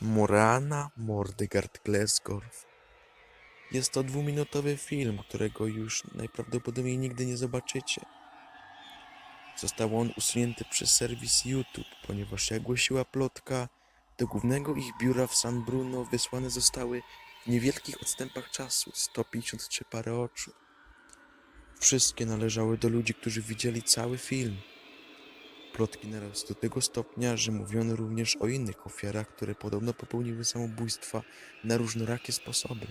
Morana Mordegard Glesgorf. Jest to dwuminutowy film, którego już najprawdopodobniej nigdy nie zobaczycie. Został on usunięty przez serwis YouTube, ponieważ jak głosiła plotka, do głównego ich biura w San Bruno wysłane zostały w niewielkich odstępach czasu 153 pary oczu. Wszystkie należały do ludzi, którzy widzieli cały film. Plotki narosły do tego stopnia, że mówiono również o innych ofiarach, które podobno popełniły samobójstwa na różnorakie sposoby.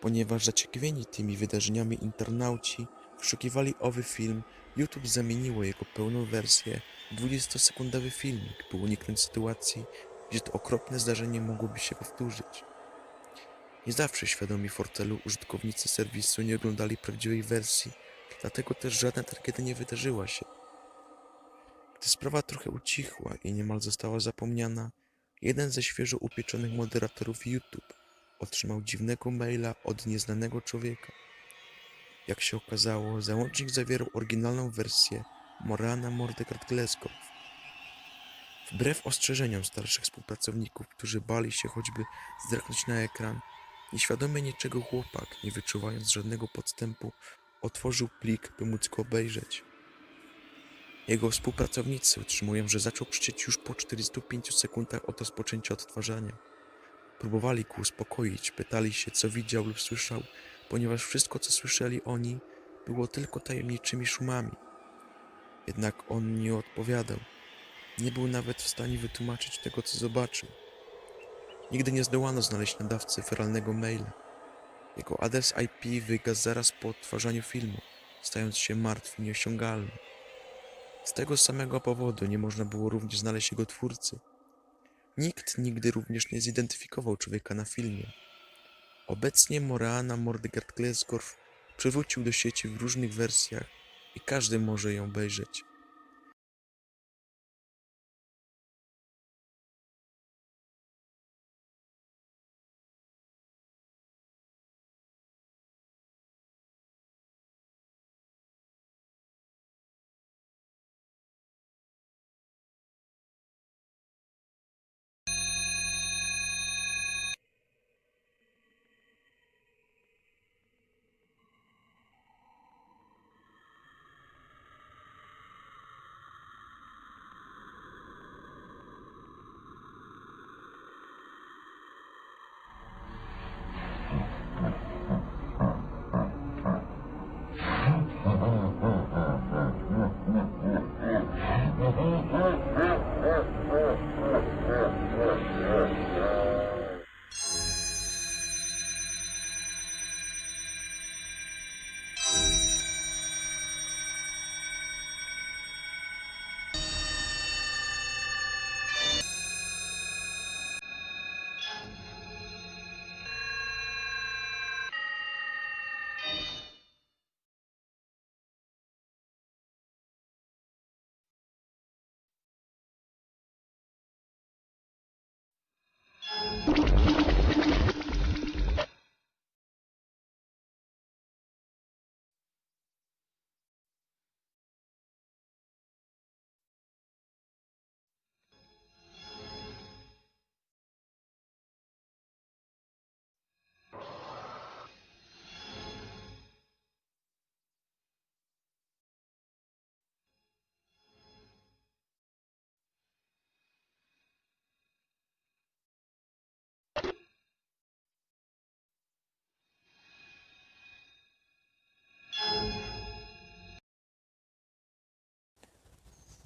Ponieważ zaciekawieni tymi wydarzeniami internauci wyszukiwali owy film, YouTube zamieniło jego pełną wersję w 20-sekundowy filmik, by uniknąć sytuacji, gdzie to okropne zdarzenie mogłoby się powtórzyć. Nie zawsze świadomi fortelu użytkownicy serwisu nie oglądali prawdziwej wersji, dlatego też żadna tragedia nie wydarzyła się. Gdy sprawa trochę ucichła i niemal została zapomniana, jeden ze świeżo upieczonych moderatorów YouTube otrzymał dziwnego maila od nieznanego człowieka. Jak się okazało, załącznik zawierał oryginalną wersję Morana Mordecart Glasgow. Wbrew ostrzeżeniom starszych współpracowników, którzy bali się choćby zerknąć na ekran, nieświadomy niczego chłopak, nie wyczuwając żadnego podstępu, otworzył plik, by móc go obejrzeć. Jego współpracownicy utrzymują, że zaczął krzyczeć już po 45 sekundach od rozpoczęcia odtwarzania. Próbowali go uspokoić, pytali się, co widział lub słyszał, ponieważ wszystko, co słyszeli oni, było tylko tajemniczymi szumami. Jednak on nie odpowiadał. Nie był nawet w stanie wytłumaczyć tego, co zobaczył. Nigdy nie zdołano znaleźć nadawcy feralnego maila. Jego adres IP wygasł zaraz po odtwarzaniu filmu, stając się martwy i nieosiągalny. Z tego samego powodu nie można było również znaleźć jego twórcy. Nikt nigdy również nie zidentyfikował człowieka na filmie. Obecnie Morana Mordegard Glesgorf przywrócił do sieci w różnych wersjach i każdy może ją obejrzeć.